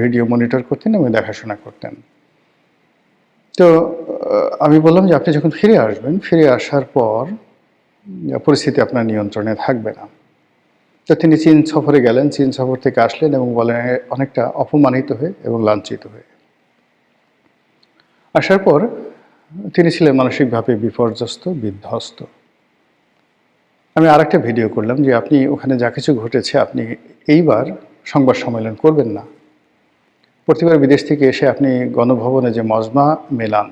Video monitor করতেন এবং দেখাশোনা করতেন। তো আমি বললাম যে আপনি যখন ফিরে আসবেন, ফিরে আসার পর পরিস্থিতি আপনার নিয়ন্ত্রণে থাকবে না। তো তিনি চীন সফরে গেলেন, চীন সফর থেকে আসলেন এবং বলেন অনেকটা অপমানিত হয়ে এবং লাঞ্ছিত হয়ে। আসার পর তিনি ছিলেন মানসিকভাবে বিপর্যস্ত, বিধ্বস্ত। আমি আরেকটা ভিডিও করলাম যে আপনি ওখানে যা কিছু ঘটেছে, আপনি এইবার সংবাদ সম্মেলন করবেন না। প্রতিবার বিদেশ থেকে এসে আপনি গণভবনে যে মজমা মেলান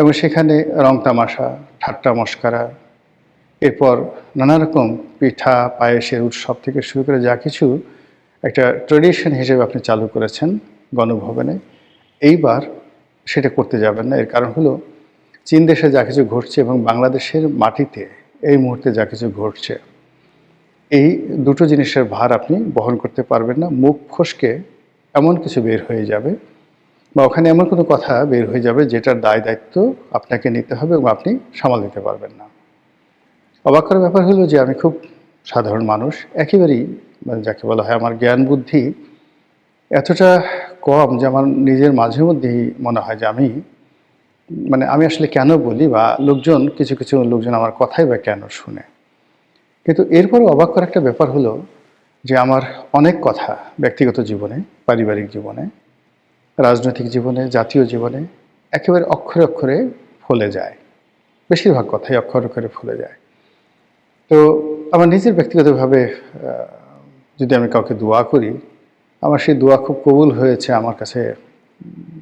এবং সেখানে রং তামাশা, ঠাট্টা মস্কারা, এরপর নানা রকম পিঠা, পায়েসের উৎসব থেকে শুরু করে যা কিছু একটা ট্রেডিশন হিসেবে আপনি চালু করেছেন গণভবনে, এইবার সেটা করতে যাবেন না। এর কারণ হলো, চীন দেশে যা কিছু ঘটছে এবং বাংলাদেশের মাটিতে এই মুহূর্তে যা কিছু ঘটছে, এই দুটো জিনিসের ভার আপনি বহন করতে পারবেন না। মুখ ফসকে এমন কিছু বের হয়ে যাবে বা ওখানে এমন কোনো কথা বের হয়ে যাবে যেটার দায় দায়িত্ব আপনাকে নিতে হবে এবং আপনি সামাল দিতে পারবেন না। অবাক করার ব্যাপার হলো যে আমি খুব সাধারণ মানুষ, একেবারেই মানে যাকে বলা হয় আমার জ্ঞান বুদ্ধি এতটা কম যে আমার নিজের মাঝে মধ্যেই মনে হয় যে আমি মানে আমি আসলে কেন বলি বা লোকজন, কিছু কিছু লোকজন আমার কথাই বা কেন শুনে। কিন্তু এরপরে অবাক করার একটা ব্যাপার হলো যে আমার অনেক কথা ব্যক্তিগত জীবনে, পারিবারিক জীবনে, রাজনৈতিক জীবনে, জাতীয় জীবনে একেবারে অক্ষরে অক্ষরে ফলে যায়। বেশিরভাগ কথাই অক্ষরে অক্ষরে ফলে যায়। তো আমার নিজের ব্যক্তিগতভাবে যদি আমি কাউকে দোয়া করি, আমার সেই দোয়া খুব কবুল হয়েছে আমার কাছে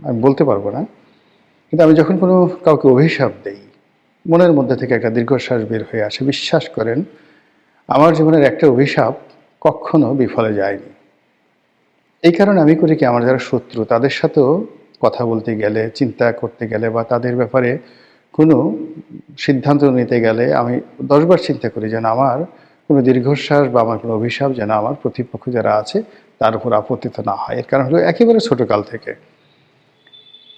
আমি বলতে পারব না। কিন্তু আমি যখন কোনো কাউকে অভিশাপ দেই, মনের মধ্যে থেকে একটা দীর্ঘশ্বাস বের হয়ে আসে। বিশ্বাস করেন, আমার জীবনের একটা অভিশাপ কখনো বিফলে যায়নি। এই কারণে আমি করি কি, আমার যারা শত্রু, তাদের সাথেও কথা বলতে গেলে, চিন্তা করতে গেলে বা তাদের ব্যাপারে কোনো সিদ্ধান্ত নিতে গেলে আমি দশবার চিন্তা করি যেন আমার কোনো দীর্ঘশ্বাস বা আমার কোনো অভিশাপ যেন আমার প্রতিপক্ষ যারা আছে, তার উপর আপত্তিত না হয়। এর কারণ হলো একেবারে ছোটকাল থেকে।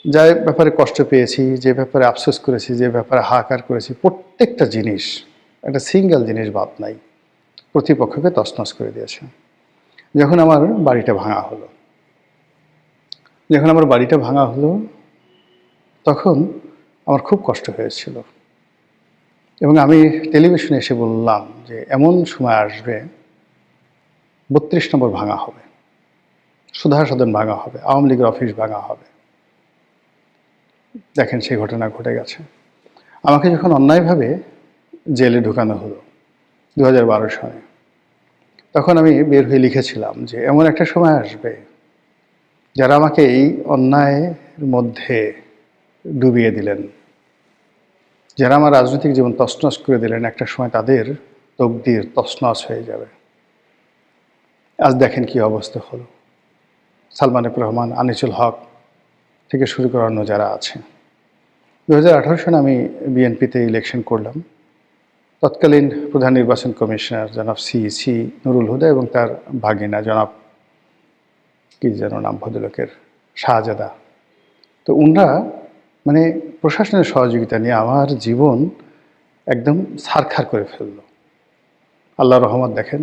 যা ব্যাপারে কষ্ট পেয়েছি, যে ব্যাপারে আফসোস করেছি, যে ব্যাপারে হাহাকার করেছি, প্রত্যেকটা জিনিস, একটা সিঙ্গেল জিনিস বাদ নাই। প্রতিপক্ষকে তছনছ করে দিয়েছে। যখন আমার বাড়িটা ভাঙা হলো, যখন আমার বাড়িটা ভাঙা হলো, তখন আমার খুব কষ্ট হয়েছিল। এবং আমি টেলিভিশনে এসে বললাম যে, এমন সময় আসবে, বত্রিশ নম্বর ভাঙা হবে সুধা সদন ভাঙা হবে, আওয়ামী লীগের অফিস ভাঙা হবে। দেখেন সেই ঘটনা ঘটে গেছে। আমাকে যখন অন্যায়ভাবে জেলে ঢুকানো হলো দু সালে তখন আমি বের হয়ে লিখেছিলাম যে, এমন একটা সময় আসবে যারা আমাকে এই অন্যায়ের মধ্যে ডুবিয়ে দিলেন। যারা আমার রাজনৈতিক জীবন তছনছ করে দিলেন, একটা সময় তাদের তকদির তছনছ হয়ে যাবে। আজ দেখেন কি অবস্থা হলো। সালমান রহমান, আনিসুল হক থেকে শুরু করে অন্য যারা আছে। দু হাজার সালে আমি বিএনপিতে ইলেকশন করলাম। তৎকালীন প্রধান নির্বাচন কমিশনার জনাব সি সি নুরুল হুদা এবং তার ভাগিনা জনাব, কি যেন নাম ভদ্রলোকের, শাহজাদা। তো উনরা মানে প্রশাসনের সহযোগিতা নিয়ে আমার জীবন একদম সারখার করে ফেলল। আল্লাহ রহমত দেখেন,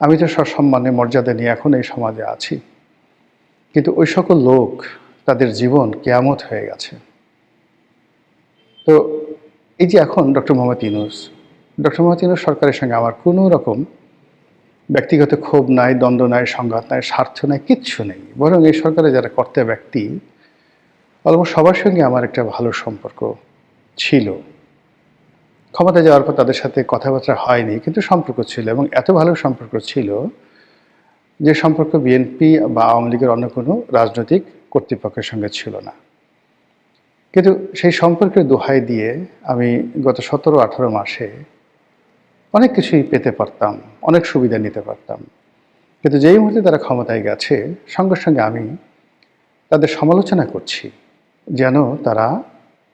আমি তো সসম্মানে মর্যাদা নিয়ে এখন এই সমাজে আছি। কিন্তু ওই সকল লোক তাদের জীবন কেয়ামত হয়ে গেছে। তো এই যে এখন ডক্টর মোহাম্মদ ইউনুস ডক্টর মোহাম্মদ সরকারের সঙ্গে আমার কোনো রকম ব্যক্তিগত ক্ষোভ নাই, দ্বন্দ্ব নাই, সংঘাত নাই, স্বার্থ নাই, কিচ্ছু নেই। বরং এই সরকারে যারা কর্তা ব্যক্তি, অলমোস্ট সবার সঙ্গে আমার একটা ভালো সম্পর্ক ছিল। ক্ষমতা যাওয়ার পর তাদের সাথে কথাবার্তা হয়নি, কিন্তু সম্পর্ক ছিল এবং এত ভালো সম্পর্ক ছিল যে সম্পর্ক বিএনপি বা আওয়ামী লীগের অন্য কোনো রাজনৈতিক কর্তৃপক্ষের সঙ্গে ছিল না। কিন্তু সেই সম্পর্কের দোহাই দিয়ে আমি গত সতেরো আঠারো মাসে অনেক কিছুই পেতে পারতাম, অনেক সুবিধা নিতে পারতাম। কিন্তু যেই মুহূর্তে তারা ক্ষমতায় গেছে, সঙ্গে সঙ্গে আমি তাদের সমালোচনা করছি, যেন তারা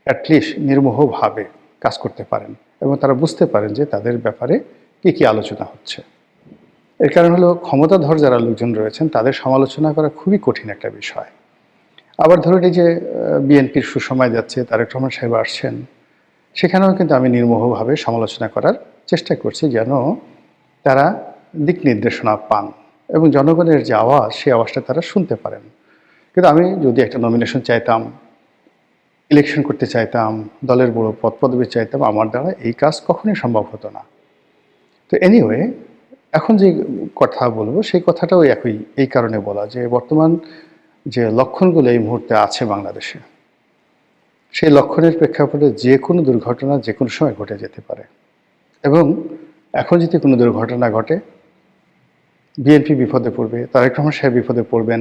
অ্যাটলিস্ট নির্মোহভাবে কাজ করতে পারেন এবং তারা বুঝতে পারেন যে তাদের ব্যাপারে কী কী আলোচনা হচ্ছে। এর কারণ হলো, ক্ষমতাধর যারা লোকজন রয়েছেন, তাদের সমালোচনা করা খুবই কঠিন একটা বিষয়। আবার ধরুন এই যে বিএনপির সুসময় যাচ্ছে, তারেক রহমান সাহেব আসছেন, সেখানেও কিন্তু আমি নির্মোহভাবে সমালোচনা করার চেষ্টা করছি যেন তারা দিক নির্দেশনা পান এবং জনগণের যে আওয়াজ, সেই আওয়াজটা তারা শুনতে পারেন। কিন্তু আমি যদি একটা নমিনেশন চাইতাম ইলেকশন করতে চাইতাম, দলের বড় পদ পদবি চাইতাম, আমার দ্বারা এই কাজ কখনোই সম্ভব হতো না। তো এনিওয়ে এখন যে কথা বলব, সেই কথাটাও একই, এই কারণে বলা যে বর্তমান যে লক্ষণগুলো এই মুহূর্তে আছে বাংলাদেশে, সেই লক্ষণের প্রেক্ষাপটে যে কোনো দুর্ঘটনা, যে কোনো সময় ঘটে যেতে পারে। এবং এখন যদি কোনো দুর্ঘটনা ঘটে বিএনপি বিপদে পড়বে, তারেক রহমান সাহেব বিপদে পড়বেন,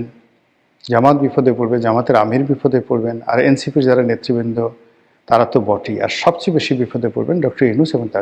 জামাত বিপদে পড়বে, জামাতের আমির বিপদে পড়বেন, আর এনসিপির যারা নেতৃবৃন্দ, তারা তো বটেই। আর সবচেয়ে বেশি বিপদে পড়বেন ডক্টর ইনুস এবং তার